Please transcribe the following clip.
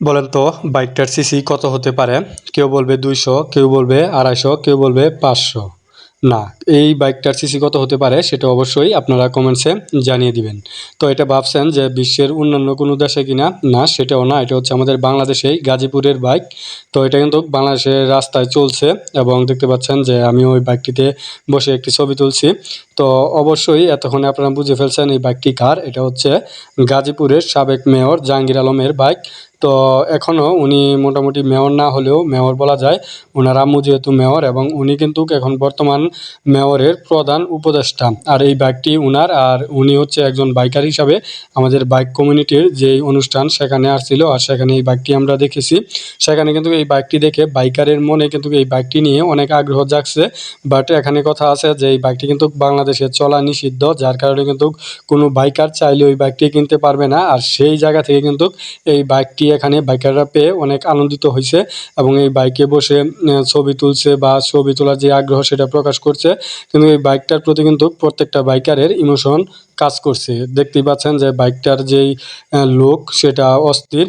বলেন তো, বাইকটার সিসি কত হতে পারে? কেউ বলবে দুইশো, কেউ বলবে আড়াইশো, কেউ বলবে পাঁচশো। না, এই বাইকটার সিসি কত হতে পারে সেটা অবশ্যই আপনারা কমেন্টসে জানিয়ে দিবেন। তো এটা ভাবছেন যে বিশ্বের অন্যান্য কোনো দেশে কিনা? না, সেটাও না, এটা হচ্ছে আমাদের বাংলাদেশেই গাজীপুরের বাইক। তো এটা কিন্তু বাংলাদেশের রাস্তায় চলছে এবং দেখতে পাচ্ছেন যে আমি ওই বাইকটিতে বসে একটি ছবি তুলছি। তো অবশ্যই এতক্ষণে আপনারা বুঝে ফেলছেন এই বাইকটি কার? এটা হচ্ছে গাজীপুরের সাবেক মেয়র জাহাঙ্গীর আলমের বাইক। তো এখনও উনি মোটামুটি মেয়র না হলেও মেয়র বলা যায়। ওনার আম্মু যেহেতু মেয়র এবং উনি কিন্তু এখন বর্তমান মেয়রের প্রধান উপদেষ্টা। আর এই বাইকটি উনার আর উনি হচ্ছে একজন বাইকার হিসাবে আমাদের বাইক কমিউনিটির যে অনুষ্ঠান সেখানে আসছিল আর সেখানে এই বাইকটি আমরা দেখেছি। সেখানে কিন্তু এই বাইকটি দেখে বাইকারের মনে কিন্তু এই বাইকটি নিয়ে অনেক আগ্রহ জাগছে। বাট এখানে কথা আছে যে এই বাইকটি কিন্তু বাংলাদেশে চলা নিষিদ্ধ, যার কারণে কিন্তু কোনো বাইকার চাইলে ওই বাইকটি কিনতে পারবে না। আর সেই জায়গা থেকে কিন্তু এই বাইকটি এখানে বাইকাররা পেয়ে অনেক আনন্দিত হয়েছে এবং এই বাইকে বসে ছবি তুলছে বা ছবি তোলার যে আগ্রহ সেটা প্রকাশ করছে। কিন্তু এই বাইকটার প্রতি কিন্তু প্রত্যেকটা বাইকারের ইমোশন কাজ করছে। দেখতেই পাচ্ছেন যে বাইকটার যেই লোক সেটা অস্থির।